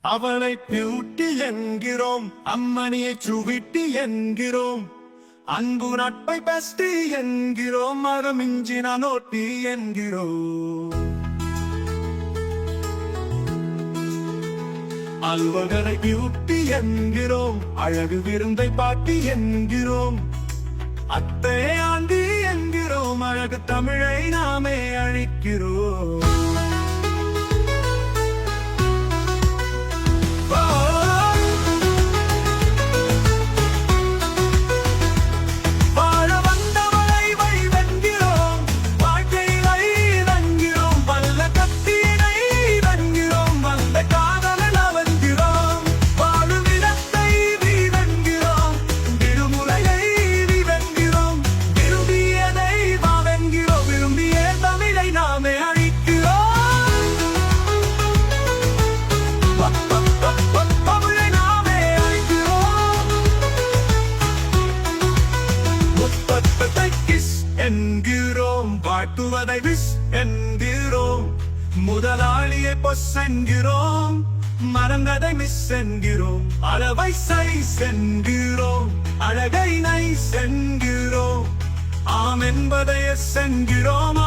அவளை பியூட்டி என்கிறோம் அம்மணியை சுவிட்டி என்கிறோம் அன்பு நட்பை பெஸ்டி என்கிறோம் மரம் இஞ்சின நோட்டி என்கிறோம். அல்வகரை பியூட்டி என்கிறோம் அழகு விருந்தை பாட்டி என்கிறோம் அத்தை ஆண்டி என்கிறோம் அழகு தமிழை நாமே அழிக்கிறோம். காட்டுவதை விஷ் என்கிறோம். முதலாளியை பொஸ் என்கிறோம். மறந்ததை மிஸ் என்கிறோம். அளவை சைஸ் என்கிறோம். அழகை நைஸ் என்கிறோம். ஆம் என்பதை எஸ் என்கிறோம்.